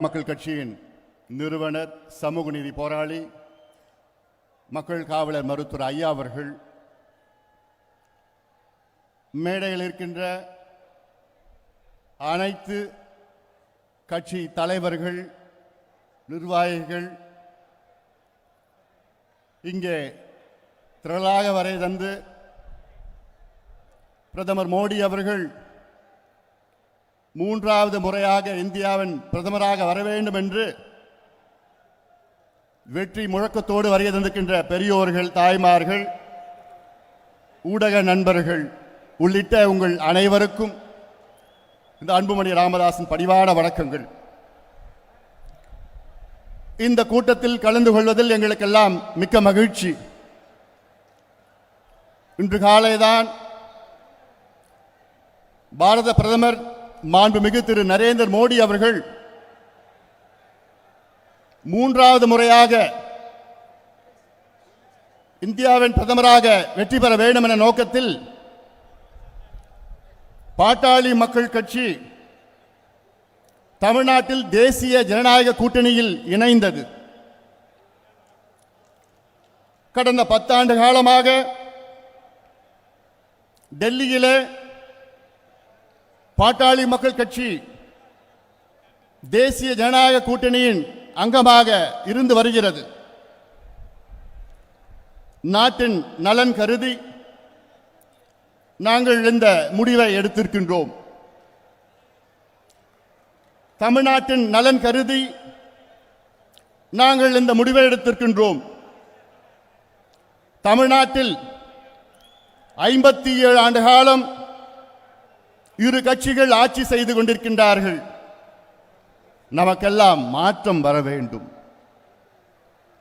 மக்கள் கட்சியின் நிறுவனர் சமூக நீதி போராளி மக்கள் காவலர் மருத்துவர் ஐயா அவர்கள் மேடையில் இருக்கின்ற அனைத்து கட்சி தலைவர்கள் நிர்வாகிகள் இங்கே திரளாக வரை தந்து பிரதமர் மோடி அவர்கள் மூன்றாவது முறையாக இந்தியாவின் பிரதமராக வர வேண்டும் என்று வெற்றி முழக்கத்தோடு வரைய தந்திருக்கின்ற பெரியோர்கள் தாய்மார்கள் ஊடக நண்பர்கள் உள்ளிட்ட உங்கள் அனைவருக்கும் இந்த அன்புமணி ராமதாசன் பணிவான வணக்கங்கள். இந்த கூட்டத்தில் கலந்து கொள்வதில் எங்களுக்கெல்லாம் மிக்க மகிழ்ச்சி. இன்று காலைதான் பாரத பிரதமர் மாண்புமிகு திரு நரேந்திர மோடி அவர்கள் மூன்றாவது முறையாக இந்தியாவின் பிரதமராக வெற்றி பெற வேண்டும் என நோக்கத்தில் பாட்டாளி மக்கள் கட்சி தமிழ்நாட்டில் தேசிய ஜனநாயக கூட்டணியில் இணைந்தது. கடந்த பத்தாண்டு காலமாக டெல்லியிலே பாட்டாளி மக்கள் கட்சி தேசிய ஜனநாயக கூட்டணியின் அங்கமாக இருந்து வருகிறது. நாட்டின் நலன் கருதி நாங்கள் இந்த முடிவை எடுத்திருக்கின்றோம். தமிழ்நாட்டின் நலன் கருதி நாங்கள் இந்த முடிவை எடுத்திருக்கின்றோம். தமிழ்நாட்டில் ஐம்பத்தி ஏழு ஆண்டு காலம் இரு கட்சிகள் ஆட்சி செய்து கொண்டிருக்கின்றார்கள். நமக்கெல்லாம் மாற்றம் வர வேண்டும்.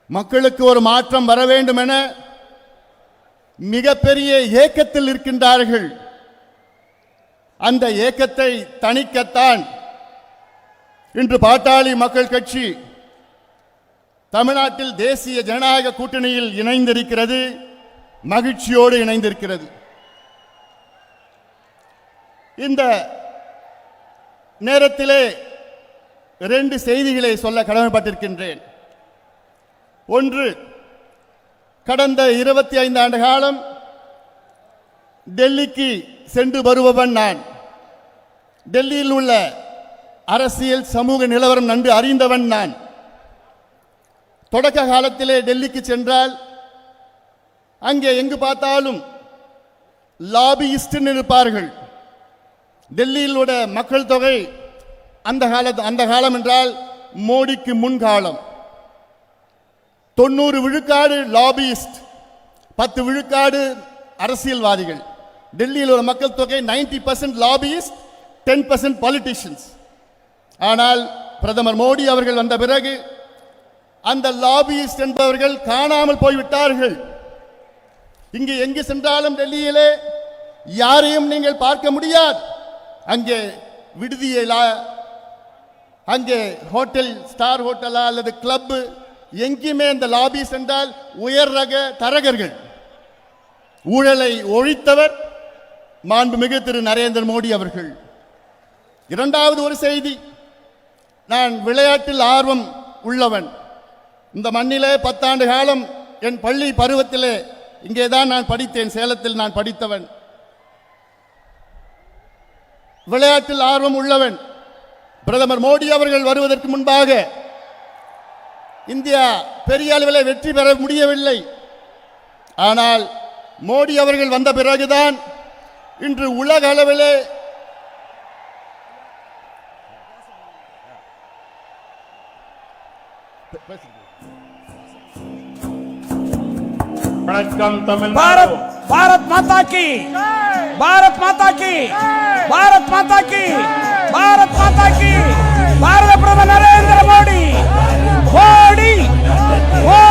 மக்களுக்கு ஒரு மாற்றம் வர வேண்டும் என மிகப்பெரிய ஏக்கத்தில் இருக்கின்றார்கள். அந்த ஏக்கத்தை தணிக்கத்தான் இன்று பாட்டாளி மக்கள் கட்சி தமிழ்நாட்டில் தேசிய ஜனநாயக கூட்டணியில் இணைந்திருக்கிறது மகிழ்ச்சியோடு இணைந்திருக்கிறது. இந்த நேரத்திலே ரெண்டு செய்திகளை சொல்ல கடமைப்பட்டிருக்கின்றேன். ஒன்று கடந்த இருபத்தி ஐந்து ஆண்டு காலம் டெல்லிக்கு சென்று வருபவன் நான். டெல்லியில் உள்ள அரசியல் சமூக நிலவரம் நன்கு அறிந்தவன் நான். தொடக்க காலத்திலே டெல்லிக்கு சென்றால் அங்கே எங்கு பார்த்தாலும் லாபியிஸ்ட் இருப்பார்கள் டெல்லியில் உள்ள மக்கள் தொகை அந்த காலத்து அந்த காலம் என்றால் மோடிக்கு முன்காலம். தொண்ணூறு விழுக்காடு லாபியிஸ்ட் பத்து விழுக்காடு அரசியல்வாதிகள். டெல்லியில் உள்ள மக்கள் தொகை ninety percent lobbyist ten percent politicians ஆனால் பிரதமர் மோடி அவர்கள் வந்த பிறகு அந்த லாபியிஸ்ட் என்பவர்கள் காணாமல் போய்விட்டார்கள். இங்கு எங்கு சென்றாலும் டெல்லியிலே யாரையும் நீங்கள் பார்க்க முடியாது. அங்கே விடுதியிலா அங்கே ஹோட்டல் ஸ்டார் ஹோட்டலா அல்லது கிளப் எங்கேயுமே இந்த லாபி சென்றால் உயர் ரக தரகர்கள். ஊழலை ஒழித்தவர் மாண்புமிகு திரு நரேந்திர மோடி அவர்கள். இரண்டாவது ஒரு செய்தி நான் விளையாட்டில் ஆர்வம் உள்ளவன். இந்த மண்ணிலே பத்தாண்டு காலம் என் பள்ளி பருவத்திலே இங்கேதான் நான் படித்தேன் சேலத்தில் நான் படித்தவன். விளையாட்டில் ஆர்வம் உள்ளவன் பிரதமர் மோடி அவர்கள் வருவதற்கு முன்பாக இந்தியா பெரிய அளவில் வெற்றி பெற முடியவில்லை. ஆனால் மோடி அவர்கள் வந்த பிறகுதான் இன்று உலக அளவிலே भारत भारत माता की भारत माता की भारत माता की भारत माता की भारत प्रधान नरेंद्र मोदी मोदी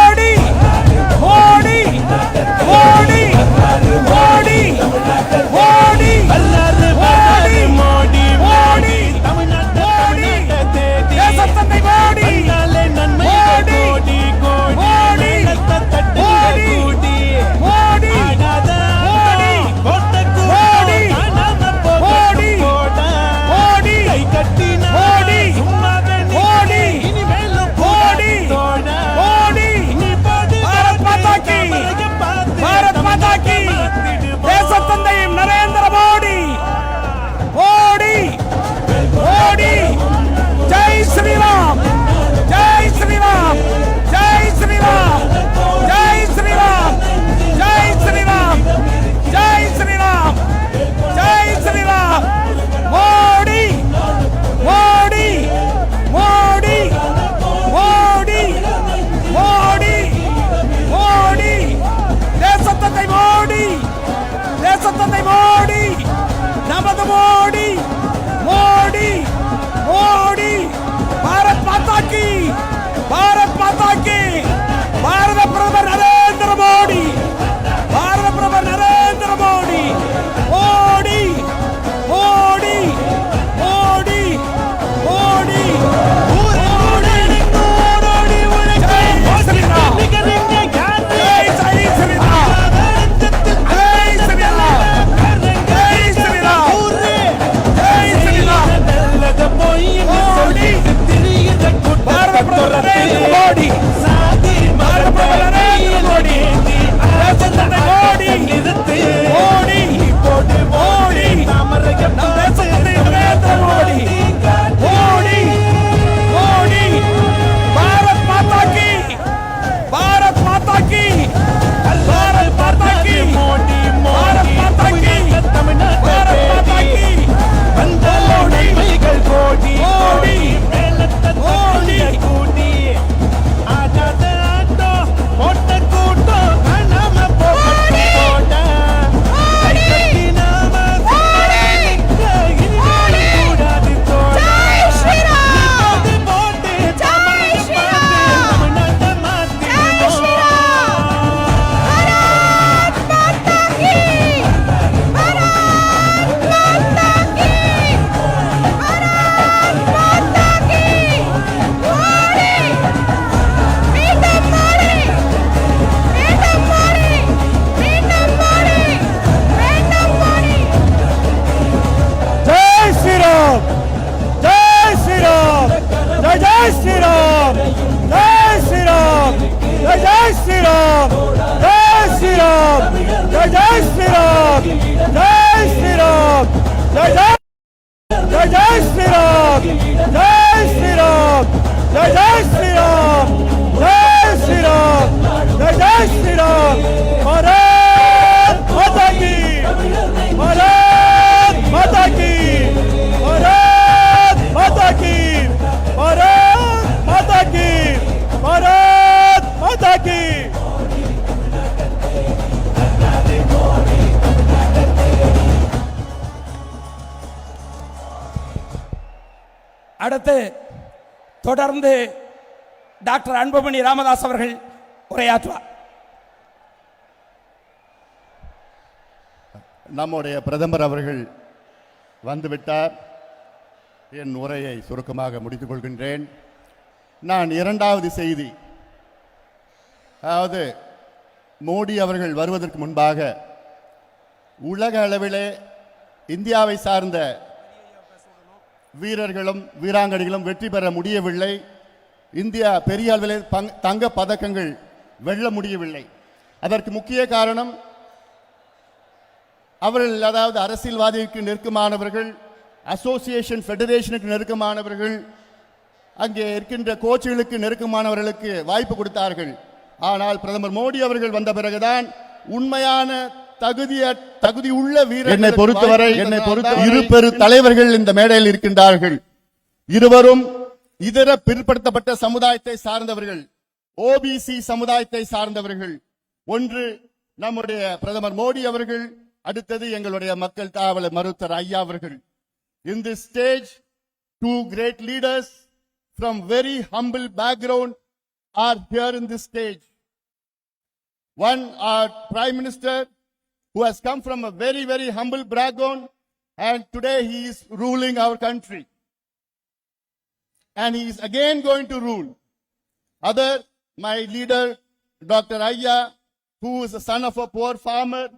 மோடி நமது மோடி மோடி மோடி. பாரத் பாத்தாக்கி பாரத் பாத்தாக்கி பாரத பிரதமர் జై జై! జై జై శ్రీరామ్! அடுத்து தொடர்ந்து டாக்டர் அன்புமணி ராமதாஸ் அவர்கள் உரையாற்றுவார். நம்முடைய பிரதமர் அவர்கள் வந்துவிட்டார். என் உரையை சுருக்கமாக முடித்துக் கொள்கின்றேன். நான் இரண்டாவது செய்தி. அதாவது மோடி அவர்கள் வருவதற்கு முன்பாக உலக அளவிலே இந்தியாவை சார்ந்த வீரர்களும் வீராங்கனைகளும் வெற்றி பெற முடியவில்லை. இந்தியா பெரிய அளவில் பங் தங்க பதக்கங்கள் வெல்ல முடியவில்லை. அதற்கு முக்கிய காரணம் அவர்கள் அதாவது அரசியல்வாதிக்கு நெருக்கமானவர்கள் அசோசியேஷன் ஃபெடரேஷனுக்கு நெருக்கமானவர்கள் அங்கே இருக்கின்ற கோச்சுகளுக்கு நெருக்கமானவர்களுக்கு வாய்ப்பு கொடுத்தார்கள். ஆனால் பிரதமர் மோடி அவர்கள் வந்த பிறகுதான் உண்மையான தகுதிய தகுதி உள்ள வீரர் என்னை பொறுத்தவரை என்னை பொறுத்த இரு பெரு தலைவர்கள் இந்த மேடையில் இருக்கின்றார்கள். இருவரும் இதர பிற்படுத்தப்பட்ட சமுதாயத்தை சார்ந்தவர்கள் ஓபிசி சமுதாயத்தை சார்ந்தவர்கள். ஒன்று நம்முடைய பிரதமர் மோடி அவர்கள் அடுத்தது எங்களுடைய மக்கள் காவலர் மருத்துவர் ஐயா அவர்கள். In this stage two great leaders from very humble background are here in this stage. One our prime minister who has come from a very very humble background and today he is ruling our country. And he is again going to rule. Other my leader dr ayya who is the son of a poor farmer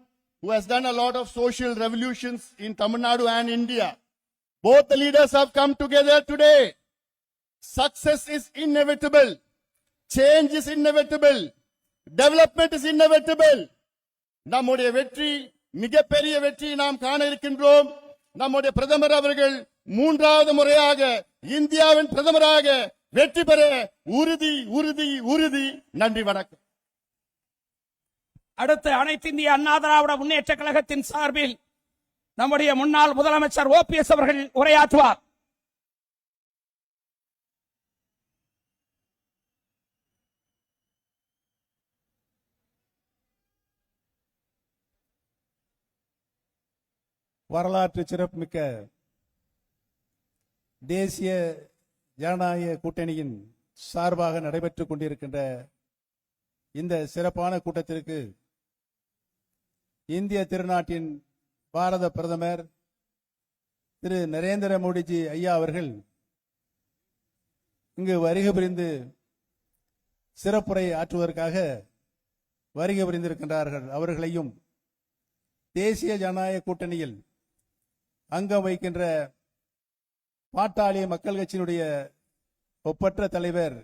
who has done a lot of social revolutions in tamil nadu and india. Both the leaders have come together today. Success is inevitable. Change is inevitable. Development is inevitable நம்முடைய வெற்றி மிகப்பெரிய வெற்றி நாம் காண இருக்கின்றோம். நம்முடைய பிரதமர் அவர்கள் மூன்றாவது முறையாக இந்தியாவின் பிரதமராக வெற்றி பெற உறுதி உறுதி உறுதி. நன்றி வணக்கம். அடுத்து அனைத்து இந்திய அண்ணா திராவிட முன்னேற்ற கழகத்தின் சார்பில் நம்முடைய முன்னாள் முதலமைச்சர் ஓபிஎஸ் அவர்கள் உரையாற்றுவார். வரலாற்று சிறப்புமிக்க தேசிய ஜனநாயக கூட்டணியின் சார்பாக நடைபெற்றுக் கொண்டிருக்கின்ற இந்த சிறப்பான கூட்டத்திற்கு இந்திய திருநாட்டின் பாரத பிரதமர் திரு நரேந்திர மோடிஜி ஐயா அவர்கள் இங்கு வருகை புரிந்து சிறப்புரை ஆற்றுவதற்காக வருகை புரிந்திருக்கின்றார்கள். அவர்களையும் தேசிய ஜனநாயக கூட்டணியில் அங்கம் வைக்கின்ற பாட்டாளி மக்கள் கட்சியினுடைய ஒப்பற்ற தலைவர்